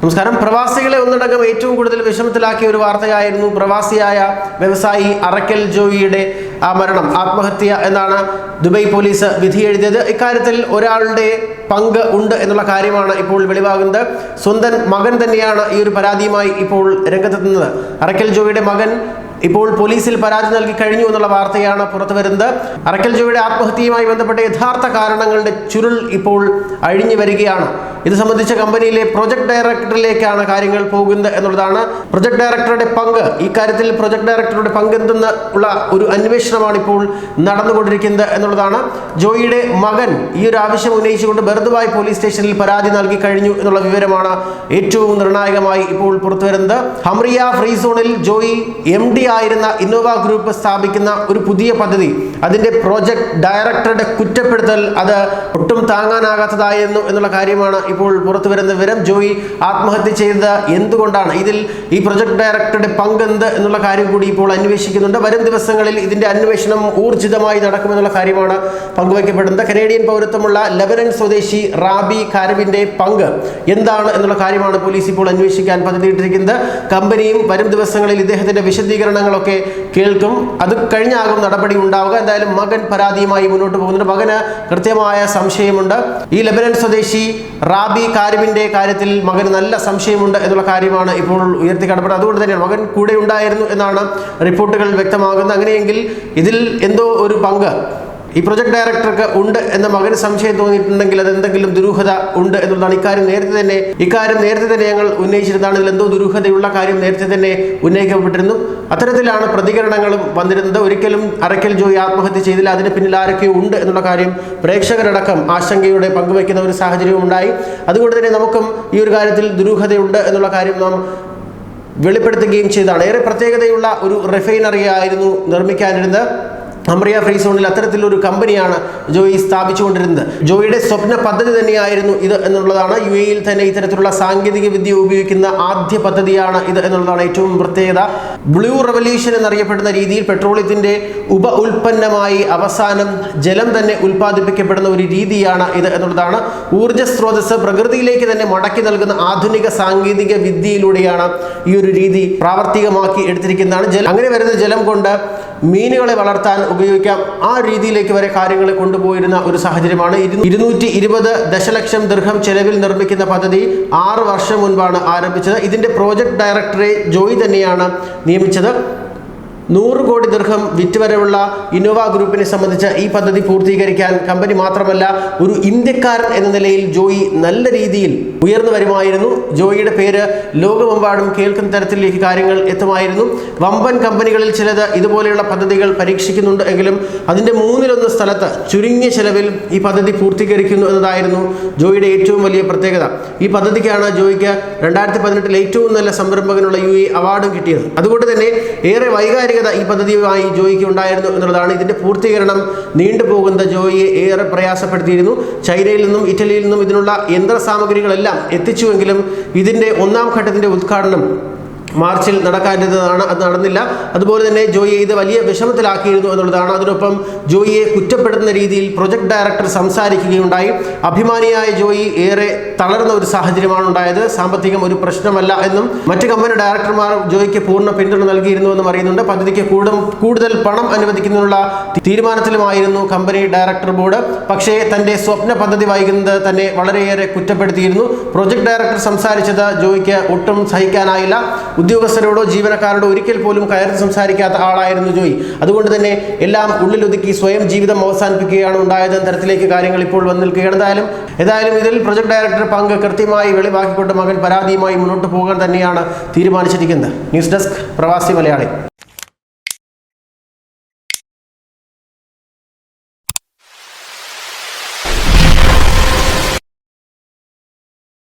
നമസ്കാരം. പ്രവാസികളെ ഒന്നടങ്കം ഏറ്റവും കൂടുതൽ വിഷമത്തിലാക്കിയ ഒരു വാർത്തയായിരുന്നു പ്രവാസിയായ വ്യവസായി അറക്കൽ ജോയിയുടെ ആ മരണം ആത്മഹത്യ എന്നാണ് ദുബൈ പോലീസ് വിധി എഴുതിയത്. ഇക്കാര്യത്തിൽ ഒരാളുടെ പങ്ക് ഉണ്ട് എന്നുള്ള കാര്യമാണ് ഇപ്പോൾ വെളിവാകുന്നത്. സ്വന്തം മകൻ തന്നെയാണ് ഈ ഒരു പരാതിയുമായി ഇപ്പോൾ രംഗത്തെത്തുന്നത്. അറക്കൽ ജോയിയുടെ മകൻ ഇപ്പോൾ പോലീസിൽ പരാതി നൽകി കഴിഞ്ഞു എന്നുള്ള വാർത്തയാണ് പുറത്തു വരുന്നത് അറക്കൽ ജോയുടെ ആത്മഹത്യയുമായി ബന്ധപ്പെട്ട യഥാർത്ഥ കാരണങ്ങളുടെ ചുരുൾ ഇപ്പോൾ അഴിഞ്ഞു വരികയാണ്. ഇത് സംബന്ധിച്ച കമ്പനിയിലെ പ്രൊജക്ട് ഡയറക്ടറിലേക്കാണ് കാര്യങ്ങൾ പോകുന്നത് എന്നുള്ളതാണ്. പ്രൊജക്ട് ഡയറക്ടറുടെ പങ്ക് ഈ കാര്യത്തിൽ പ്രൊജക്ട് ഡയറക്ടറുടെ പങ്ക് എന്തെന്ന് ഉള്ള ഒരു അന്വേഷണമാണ് ഇപ്പോൾ നടന്നുകൊണ്ടിരിക്കുന്നത് എന്നുള്ളതാണ്. ജോയിയുടെ മകൻ ഈ ഒരു ആവശ്യം ഉന്നയിച്ചുകൊണ്ട് ബർദുബായ് പോലീസ് സ്റ്റേഷനിൽ പരാതി നൽകി കഴിഞ്ഞു എന്നുള്ള വിവരമാണ് ഏറ്റവും നിർണായകമായി ഇപ്പോൾ പുറത്തുവരുന്നത്. ഹംറിയ ഫ്രീ സോണിൽ ജോയി എം ഡി ആയിരുന്ന ഇന്നോവ ഗ്രൂപ്പ് സ്ഥാപിക്കുന്ന ഒരു പുതിയ പദ്ധതി. അതിന്റെ പ്രോജക്റ്റ് ഡയറക്ടറുടെ കുറ്റപ്പെടുത്തൽ അത് ഒട്ടും താങ്ങാനാകാത്തതായിരുന്നു എന്നുള്ള കാര്യമാണ് ഇപ്പോൾ പുറത്തു വരുന്ന വിവരം. ജോയി ആത്മഹത്യ ചെയ്തത് എന്തുകൊണ്ടാണ്? ഇതിൽ ഈ പ്രൊജക്ട് ഡയറക്ടറുടെ പങ്കെന്ത് എന്നുള്ള കാര്യം കൂടി ഇപ്പോൾ അന്വേഷിക്കുന്നുണ്ട്. വരും ദിവസങ്ങളിൽ ഇതിന്റെ അന്വേഷണം ഊർജിതമായി നടക്കുമെന്നുള്ള കാര്യമാണ് പങ്കുവയ്ക്കപ്പെടുന്നത്. കനേഡിയൻ പൗരത്വമുള്ള ലെബനൻ സ്വദേശി റാബി കാരവിന്റെ പങ്ക് എന്താണ് എന്നുള്ള കാര്യമാണ് പോലീസ് ഇപ്പോൾ അന്വേഷിക്കാൻ പദ്ധതിയിട്ടിരിക്കുന്നത്. കമ്പനിയും വരും ദിവസങ്ങളിൽ ഇദ്ദേഹത്തിന്റെ വിശദീകരണങ്ങളൊക്കെ കേൾക്കും. അത് കഴിഞ്ഞാകും നടപടി ഉണ്ടാവുക. എന്തായാലും മകൻ പരാതിയുമായി മുന്നോട്ട് പോകുന്നുണ്ട്. മകന് കൃത്യമായ സംശയമുണ്ട്. ഈ ലബനൻ സ്വദേശി റാബി കാരിമിന്റെ കാര്യത്തിൽ മകന് നല്ല സംശയമുണ്ട് എന്നുള്ള കാര്യമാണ് ഇപ്പോൾ ഉയർത്തി കടപ്പെടുന്നത് അതുകൊണ്ട് തന്നെയാണ് മകൻ കൂടെ ഉണ്ടായിരുന്നു എന്നാണ് റിപ്പോർട്ടുകൾ വ്യക്തമാകുന്നത്. അങ്ങനെയെങ്കിൽ ഇതിൽ എന്തോ ഒരു പങ്ക് ഈ പ്രൊജക്ട് ഡയറക്ടർക്ക് ഉണ്ട് എന്ന മകന് സംശയം തോന്നിയിട്ടുണ്ടെങ്കിൽ അത് എന്തെങ്കിലും ദുരൂഹത ഉണ്ട് എന്നുള്ളതാണ് ഇക്കാര്യം നേരത്തെ തന്നെ ഇക്കാര്യം നേരത്തെ തന്നെ ഞങ്ങൾ ഉന്നയിച്ചിരുന്നതാണ്. ഇതിൽ എന്തോ ദുരൂഹതയുള്ള കാര്യം നേരത്തെ തന്നെ ഉന്നയിക്കപ്പെട്ടിരുന്നു. അത്തരത്തിലാണ് പ്രതികരണങ്ങളും വന്നിരുന്നത്. ഒരിക്കലും അറയ്ക്കൽ ജോയി ആത്മഹത്യ ചെയ്തില്ല. അതിന് പിന്നിൽ ആരൊക്കെയോ ഉണ്ട് എന്നുള്ള കാര്യം പ്രേക്ഷകരടക്കം ആശങ്കയുടെ പങ്കുവയ്ക്കുന്ന ഒരു സാഹചര്യവും ഉണ്ടായി. അതുകൊണ്ട് തന്നെ നമുക്കും ഈ ഒരു കാര്യത്തിൽ ദുരൂഹതയുണ്ട് എന്നുള്ള കാര്യം നാം വെളിപ്പെടുത്തുകയും ചെയ്തതാണ്. ഏറെ പ്രത്യേകതയുള്ള ഒരു റിഫൈനറി ആയിരുന്നു നിർമ്മിക്കാനിരുന്നത്. അമ്രിയ ഫ്രീ സോണിൽ അത്തരത്തിലൊരു കമ്പനിയാണ് ജോയി സ്ഥാപിച്ചുകൊണ്ടിരുന്നത്. ജോയിയുടെ സ്വപ്ന പദ്ധതി തന്നെയായിരുന്നു ഇത് എന്നുള്ളതാണ് യു എയിൽ തന്നെ ഇത്തരത്തിലുള്ള സാങ്കേതിക വിദ്യ ഉപയോഗിക്കുന്ന ആദ്യ പദ്ധതിയാണ് ഇത് എന്നുള്ളതാണ് ഏറ്റവും പ്രത്യേകത. ബ്ലൂ റവല്യൂഷൻ എന്നറിയപ്പെടുന്ന രീതിയിൽ പെട്രോളിയത്തിന്റെ ഉപ ഉൽപ്പന്നമായി അവസാനം ജലം തന്നെ ഉൽപ്പാദിപ്പിക്കപ്പെടുന്ന ഒരു രീതിയാണ് ഇത് എന്നുള്ളതാണ് ഊർജ സ്രോതസ് പ്രകൃതിയിലേക്ക് തന്നെ മടക്കി നൽകുന്ന ആധുനിക സാങ്കേതിക വിദ്യയിലൂടെയാണ് ഈ ഒരു രീതി പ്രാവർത്തികമാക്കി എടുത്തിരിക്കുന്നതാണ്. ജലം അങ്ങനെ വരുന്ന ജലം കൊണ്ട് മീനുകളെ വളർത്താൻ ഉപയോഗിക്കാം. ആ രീതിയിലേക്ക് വരെ കാര്യങ്ങളെ കൊണ്ടുപോയിരുന്ന ഒരു സാഹചര്യമാണ് ഇരു- ഇരുന്നൂറ്റി ഇരുപത് ദശലക്ഷം ദീർഘം ചെലവിൽ നിർമ്മിക്കുന്ന പദ്ധതി ആറ് വർഷം മുൻപാണ് ആരംഭിച്ചത്. ഇതിന്റെ പ്രോജക്ട് ഡയറക്ടറെ ജോയി തന്നെയാണ് നിയമിച്ചത്. നൂറ് കോടി ദീർഘം വിറ്റുവരവുള്ള ഇന്നോവ ഗ്രൂപ്പിനെ സംബന്ധിച്ച് ഈ പദ്ധതി പൂർത്തീകരിക്കാൻ കമ്പനി മാത്രമല്ല ഒരു ഇന്ത്യക്കാരൻ എന്ന നിലയിൽ ജോയി നല്ല രീതിയിൽ ഉയർന്നു വരുമായിരുന്നു. ജോയിയുടെ പേര് ലോകമെമ്പാടും കേൾക്കുന്ന തരത്തിലേക്ക് കാര്യങ്ങൾ എത്തുമായിരുന്നു. വമ്പൻ കമ്പനികളിൽ ചിലത് ഇതുപോലെയുള്ള പദ്ധതികൾ പരീക്ഷിക്കുന്നുണ്ട് എങ്കിലും അതിന്റെ മൂന്നിലൊന്ന് സ്ഥലത്ത് ചുരുങ്ങിയ ചെലവിൽ ഈ പദ്ധതി പൂർത്തീകരിക്കുന്നു എന്നതായിരുന്നു ജോയിയുടെ ഏറ്റവും വലിയ പ്രത്യേകത. ഈ പദ്ധതിക്കാണ് ജോയിക്ക് രണ്ടായിരത്തി പതിനെട്ടിൽ ഏറ്റവും നല്ല സംരംഭകനുള്ള യു അവാർഡും കിട്ടിയത്. അതുകൊണ്ട് തന്നെ ഏറെ വൈകാരികത ഈ പദ്ധതിയുമായി ജോയിക്ക് ഉണ്ടായിരുന്നു എന്നുള്ളതാണ് ഇതിന്റെ പൂർത്തീകരണം നീണ്ടുപോകുന്ന ജോയിയെ ഏറെ പ്രയാസപ്പെടുത്തിയിരുന്നു. ചൈനയിൽ നിന്നും ഇറ്റലിയിൽ നിന്നും ഇതിനുള്ള യന്ത്ര സാമഗ്രികളെല്ലാം എത്തിച്ചുവെങ്കിലും ഇതിന്റെ ഒന്നാം ഘട്ടത്തിന്റെ ഉദ്ഘാടനം മാർച്ചിൽ നടക്കാനിരുന്നതാണ് അത് നടന്നില്ല. അതുപോലെ തന്നെ ജോയിയെ ഇത് വലിയ വിഷമത്തിലാക്കിയിരുന്നു എന്നുള്ളതാണ്. അതിനൊപ്പം ജോയിയെ കുറ്റപ്പെടുത്തുന്ന രീതിയിൽ പ്രൊജക്ട് ഡയറക്ടർ സംസാരിക്കുകയുണ്ടായി. അഭിമാനിയായ ജോയി ഏറെ തളർന്ന ഒരു സാഹചര്യമാണ് ഉണ്ടായത്. സാമ്പത്തികം ഒരു പ്രശ്നമല്ല എന്നും മറ്റ് കമ്പനി ഡയറക്ടർമാർ ജോയിക്ക് പൂർണ പിന്തുണ നൽകിയിരുന്നു എന്നും അറിയുന്നുണ്ട്. പദ്ധതിക്ക് കൂടും കൂടുതൽ പണം അനുവദിക്കുന്നതിനുള്ള തീരുമാനത്തിലുമായിരുന്നു കമ്പനി ഡയറക്ടർ ബോർഡ്. പക്ഷേ തന്റെ സ്വപ്ന പദ്ധതി വൈകുന്നത് തന്നെ വളരെയേറെ കുറ്റപ്പെടുത്തിയിരുന്നു. പ്രൊജക്ട് ഡയറക്ടർ സംസാരിച്ചത് ജോയിക്ക് ഒട്ടും സഹിക്കാനായില്ല. ഉദ്യോഗസ്ഥരോടോ ജീവനക്കാരോടോ ഒരിക്കൽ പോലും കയറി സംസാരിക്കാത്ത ആളായിരുന്നു ജോയി. അതുകൊണ്ട് തന്നെ എല്ലാം ഉള്ളിലൊതുക്കി സ്വയം ജീവിതം അവസാനിപ്പിക്കുകയാണ് ഉണ്ടായത് തരത്തിലേക്ക് കാര്യങ്ങൾ ഇപ്പോൾ വന്നു നിൽക്കുകയാണ്. എന്തായാലും ഏതായാലും ഇതിൽ പ്രൊജക്ട് ഡയറക്ടർ പങ്ക് കൃത്യമായി വെളിവാക്കിക്കൊണ്ട് മകൻ പരാതിയുമായി മുന്നോട്ട് പോകാൻ തന്നെയാണ് തീരുമാനിച്ചിരിക്കുന്നത്. ന്യൂസ് ഡെസ്ക് പ്രവാസി മലയാളി.